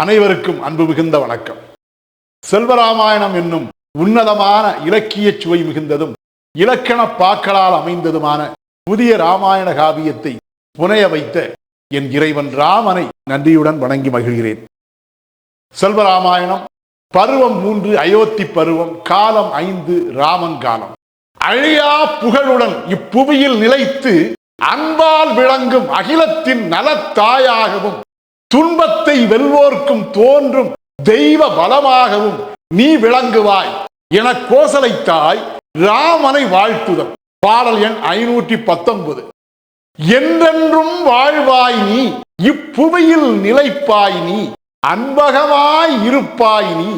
அனைவருக்கும் அன்பு மிகுந்த வணக்கம். செல்வராமாயணம் என்னும் உன்னதமான இலக்கிய சுவை மிகுந்ததும் இலக்கண பாக்களால் அமைந்ததுமான புதிய ராமாயண காவியத்தை புனைய வைத்த என் இறைவன் ராமனை நன்றியுடன் வணங்கி மகிழ்கிறேன். செல்வராமாயணம் பருவம் மூன்று அயோத்தி பருவம் காலம் ஐந்து ராமன் காலம் அழியா புகழுடன் இப்புவியில் நிலைத்து அன்பால் விளங்கும் அகிலத்தின் நலத்தாயாகவும் துன்பத்தை வெல்வோர்க்கும் தோன்றும் தெய்வ பலமாகவும் நீ விளங்குவாய். என கோசலைத்தாய் ராமனை வாழ்த்துதல். பாடல் எண் ஐநூற்றி பத்தொன்பது. என்றென்றும் வாழ்வாய் நீ இப்புவியில் நிலைப்பாய் நீ அன்பகமாய் இருப்பாய் நீ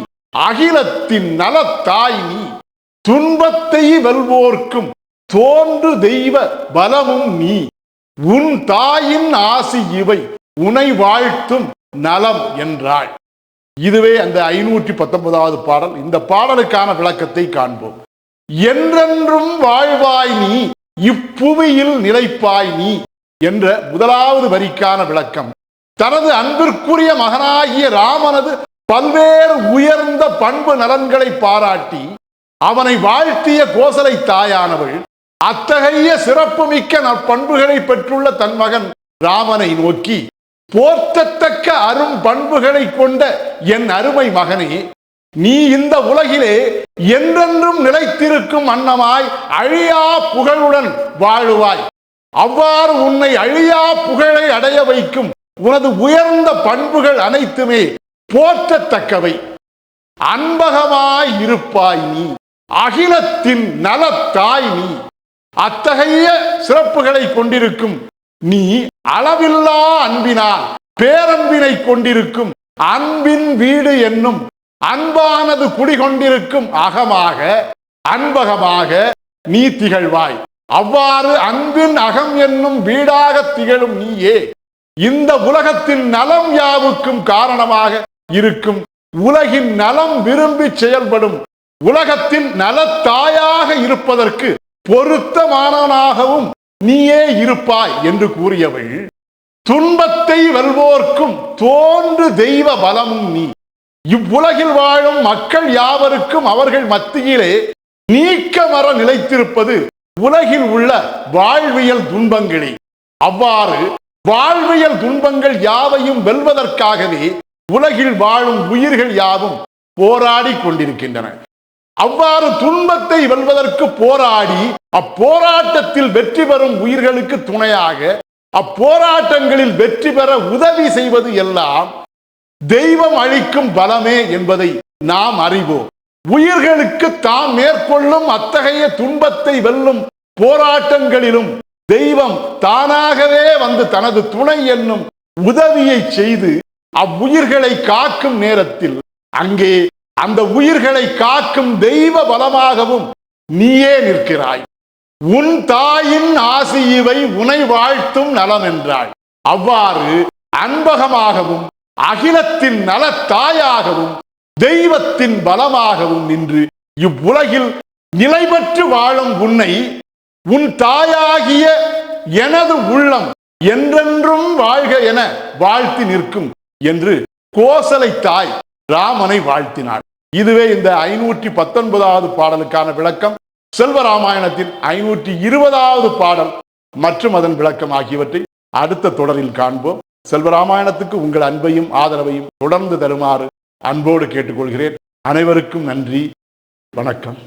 அகிலத்தின் நலத்தாய் நீ. துன்பத்தை வெல்வோர்க்கும் தோன்று தெய்வ பலமும் நீ. உன் தாயின் ஆசி இவை உனை வாழ்த்தும் நலம் என்றாள். இதுவே அந்த ஐநூற்றி பத்தொன்பதாவது பாடல். இந்த பாடலுக்கான விளக்கத்தை காண்போம். என்றென்றும் வாழ்வாய் நீ இப்புவியில் நிலைப்பாய் நீ என்ற முதலாவது வரிக்கான விளக்கம். தனது அன்பிற்குரிய மகனாகிய ராமனது பல்வேறு உயர்ந்த பண்பு நலன்களை பாராட்டி அவனை வாழ்த்திய கோசலை தாயானவள் அத்தகைய சிறப்புமிக்க நற்பண்புகளை பெற்றுள்ள தன் மகன் ராமனை நோக்கி போற்றத்தக்க அரும் பண்புகளை கொண்ட என் அருமை மகனே நீ இந்த உலகிலே என்றென்றும் நிலைத்திருக்கும் அன்னமாய் அழியா புகழுடன் வாழுவாய். அவ்வாறு உன்னை அழியா புகழை அடைய வைக்கும் உனது உயர்ந்த பண்புகள் அனைத்துமே போற்றத்தக்கவை. அன்பகமாய் இருப்பாய் நீ அகிலத்தின் நலத்தாய் நீ அத்தகைய சிறப்புகளை கொண்டிருக்கும் நீ அளவில்லா அன்பினால் பேரன்பினை கொண்டிருக்கும் அன்பின் வீடு என்னும் அன்பானது குடிகொண்டிருக்கும் அகமாக அன்பகமாக நீ திகழ்வாய். அவ்வாறு அன்பின் அகம் என்னும் வீடாக திகழும் நீயே. இந்த உலகத்தின் நலம் யாவுக்கும் காரணமாக இருக்கும். உலகின் நலம் விரும்பி செயல்படும். உலகத்தின் நலத்தாயாக இருப்பதற்கு பொருத்தமானவனாகவும் நீயே இருப்பாய் என்று கூறியவள் துன்பத்தை வெல்வோர்க்கும் தோன்று தெய்வ பலமும் நீ. இவ்வுலகில் வாழும் மக்கள் யாவருக்கும் அவர்கள் மத்தியிலே நீக்கமர நிலைத்திருப்பது உலகில் உள்ள வாழ்வியல் துன்பங்களே. அவ்வாறு வாழ்வியல் துன்பங்கள் யாவையும் வெல்வதற்காகவே உலகில் வாழும் உயிர்கள் யாவும் போராடி கொண்டிருக்கின்றன. அவ்வாறு துன்பத்தை வெல்வதற்கு போராடி அப்போராட்டத்தில் வெற்றி பெறும் உயிர்களுக்கு துணையாக அப்போராட்டங்களில் வெற்றி பெற உதவி செய்வது எல்லாம் தெய்வம் அளிக்கும் பலமே என்பதை நாம் அறிவோம். உயிர்களுக்கு தாம் மேற்கொள்ளும் அத்தகைய துன்பத்தை வெல்லும் போராட்டங்களிலும் தெய்வம் தானாகவே வந்து தனது துணை என்னும் உதவியை செய்து அவ்வுயிர்களை காக்கும் நேரத்தில் அங்கே அந்த உயிர்களை காக்கும் தெய்வ பலமாகவும் நீயே நிற்கிறாய். உன் தாயின் ஆசி இவை உனை வாழ்த்தும் நலம் என்றாள் அவ்வாறு அன்பகமாகவும் அகிலத்தின் நலத்தாயாகவும் தெய்வத்தின் பலமாகவும் நின்று இவ்வுலகில் நிலை பெற்று வாழும் உன்னை உன் தாயாகிய எனது உள்ளம் என்றென்றும் வாழ்க என வாழ்த்தி நிற்கும் என்று கோசலை தாய் ராமனை வாழ்த்தினாள். இதுவே இந்த ஐநூற்றி பத்தொன்பதாவது பாடலுக்கான விளக்கம். செல்வராமாயணத்தின் ஐநூற்றி இருபதாவது பாடல் மற்றும் அதன் விளக்கம் ஆகியவற்றை அடுத்த தொடரில் காண்போம். செல்வராமாயணத்துக்கு உங்கள் அன்பையும் ஆதரவையும் தொடர்ந்து தருமாறு அன்போடு கேட்டுக்கொள்கிறேன். அனைவருக்கும் நன்றி. வணக்கம்.